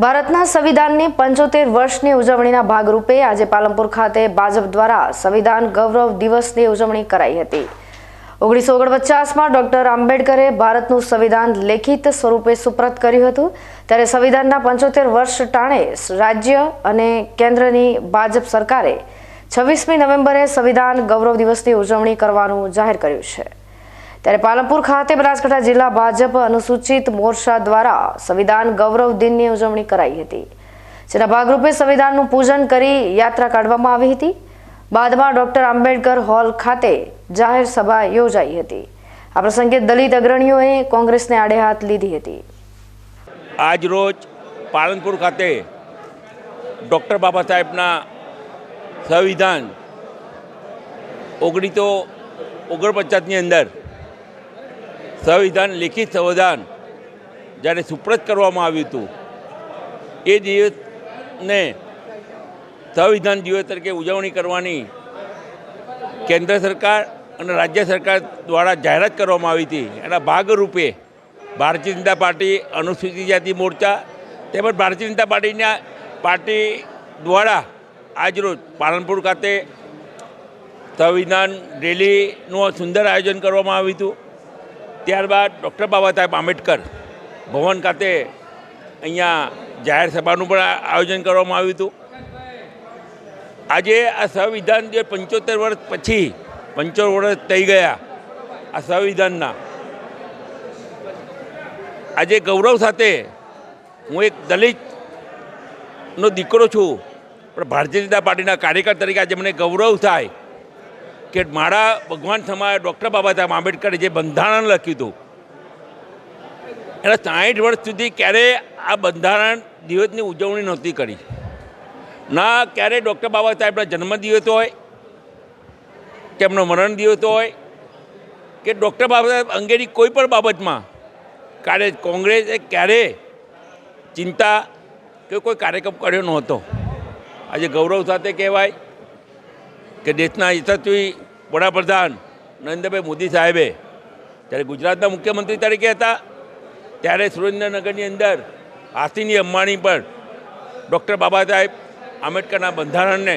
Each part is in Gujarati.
ભારતના સંવિધાનની પંચોતેર વર્ષની ઉજવણીના ભાગરૂપે આજે પાલનપુર ખાતે ભાજપ દ્વારા સંવિધાન ગૌરવ દિવસની ઉજવણી કરાઈ હતી. ઓગણીસો ઓગણપચાસમાં ડોક્ટર આંબેડકરે ભારતનું સંવિધાન લેખિત સ્વરૂપે સુપ્રત કર્યું હતું. ત્યારે સંવિધાનના પંચોતેર વર્ષ ટાણે રાજ્ય અને કેન્દ્રની ભાજપ સરકારે છવ્વીસમી નવેમ્બરે સંવિધાન ગૌરવ દિવસની ઉજવણી કરવાનું જાહેર કર્યું છે. ત્યારે પાલનપુર ખાતે બનાસકાંઠા જિલ્લા ભાજપ અનુસૂચિત મોરચા દ્વારા સંવિધાન ગૌરવ દિનની ઉજવણી કરાઈ હતી. જેના ભાગરૂપે સંવિધાનનું પૂજન કરી યાત્રા કાઢવામાં આવી હતી. બાદમાં ડોક્ટર આંબેડકર હોલ ખાતે જાહેર સભા યોજાઈ હતી. આ પ્રસંગે દલિત અગ્રણીઓએ કોંગ્રેસને આડે હાથ લીધી હતી. આજ રોજ પાલનપુર ખાતે ડૉક્ટર બાબા સાહેબના સંવિધાન ઓગણીસો ઓગણપચાસની અંદર સંવિધાન, લેખિત સંવિધાન જ્યારે સુપ્રત કરવામાં આવ્યું હતું, એ દિવસને સંવિધાન દિવસ તરીકે ઉજવણી કરવાની કેન્દ્ર સરકાર અને રાજ્ય સરકાર દ્વારા જાહેરાત કરવામાં આવી હતી. એના ભાગરૂપે ભારતીય જનતા પાર્ટી, અનુસૂચિત જાતિ મોરચા તેમજ ભારતીય જનતા પાર્ટીના પાર્ટી દ્વારા આજરોજ પાલનપુર ખાતે સંવિધાન રેલીનું સુંદર આયોજન કરવામાં આવ્યું હતું. ત્યારબાદ ડૉક્ટર બાબા સાહેબ આંબેડકર ભવન ખાતે અહીંયા જાહેર સભાનું પણ આયોજન કરવામાં આવ્યું હતું. આજે આ સંવિધાન જે પંચોતેર વર્ષ પછી, પંચોતેર વર્ષ થઈ ગયા આ સંવિધાનના. આજે ગૌરવ સાથે હું એક દલિતનો દીકરો છું. પણ ભારતીય જનતા પાર્ટીના કાર્યકર તરીકે આજે મને ગૌરવ થાય કે મારા ભગવાન સમાજ ડૉક્ટર બાબા સાહેબ આંબેડકરે જે બંધારણ લખ્યું હતું, એના સાઠ વર્ષ સુધી ક્યારેય આ બંધારણ દિવસની ઉજવણી નહોતી કરી. ના ક્યારેય ડૉક્ટર બાબા સાહેબના જન્મદિવસ હોય, કે એમનો મરણ દિવસ હોય, કે ડૉક્ટર બાબા સાહેબ અંગેની કોઈ પણ બાબતમાં ક્યારે કોંગ્રેસે ક્યારે ચિંતા કે કોઈ કાર્યક્રમ કર્યો નહોતો. આજે ગૌરવ સાથે કહેવાય કે દેશના યશસ્વી વડાપ્રધાન નરેન્દ્રભાઈ મોદી સાહેબે જ્યારે ગુજરાતના મુખ્યમંત્રી તરીકે હતા, ત્યારે સુરેન્દ્રનગરની અંદર હાથીની અંબાણી પર ડૉક્ટર બાબા સાહેબ આંબેડકરના બંધારણને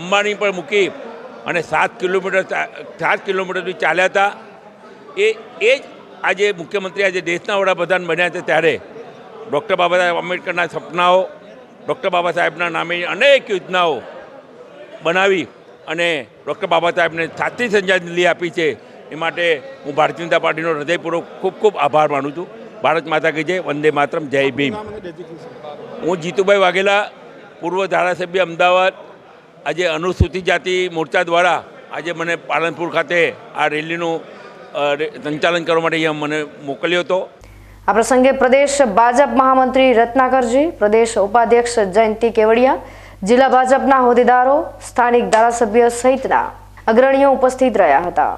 અંબાણી પર મૂકી અને સાત કિલોમીટર સાત કિલોમીટરથી ચાલ્યા હતા. એ એ જ આજે મુખ્યમંત્રી આજે દેશના વડાપ્રધાન બન્યા છે ત્યારે ડૉક્ટર બાબા સાહેબ આંબેડકરના સપનાઓ, ડૉક્ટર બાબા સાહેબના નામે અનેક યોજનાઓ બનાવી અને ડૉક્ટર બાબા સાહેબને સાચી શ્રદ્ધાંજલિ આપી છે. એ માટે હું ભારતીય જનતા પાર્ટીનો હૃદયપૂર્વક ખૂબ ખૂબ આભાર માનું છું. ભારત માતા કી જય વંદે માતરમ જય ભીમ. હું જીતુભાઈ વાઘેલા પૂર્વ ધારાસભ્ય અમદાવાદ. આજે અનુસૂચિત જાતિ મોરચા દ્વારા આજે મને પાલનપુર ખાતે આ રેલીનું સંચાલન કરવા માટે અહીંયા મને મોકલ્યો હતો. આ પ્રસંગે પ્રદેશ ભાજપ મહામંત્રી રત્નાકરજી પ્રદેશ ઉપાધ્યક્ષ જયંતિ કેવડિયા જિલ્લા ભાજપના હોદ્દેદારો સ્થાનિક ધારાસભ્ય સહિતના અગ્રણીઓ ઉપસ્થિત રહ્યા હતા.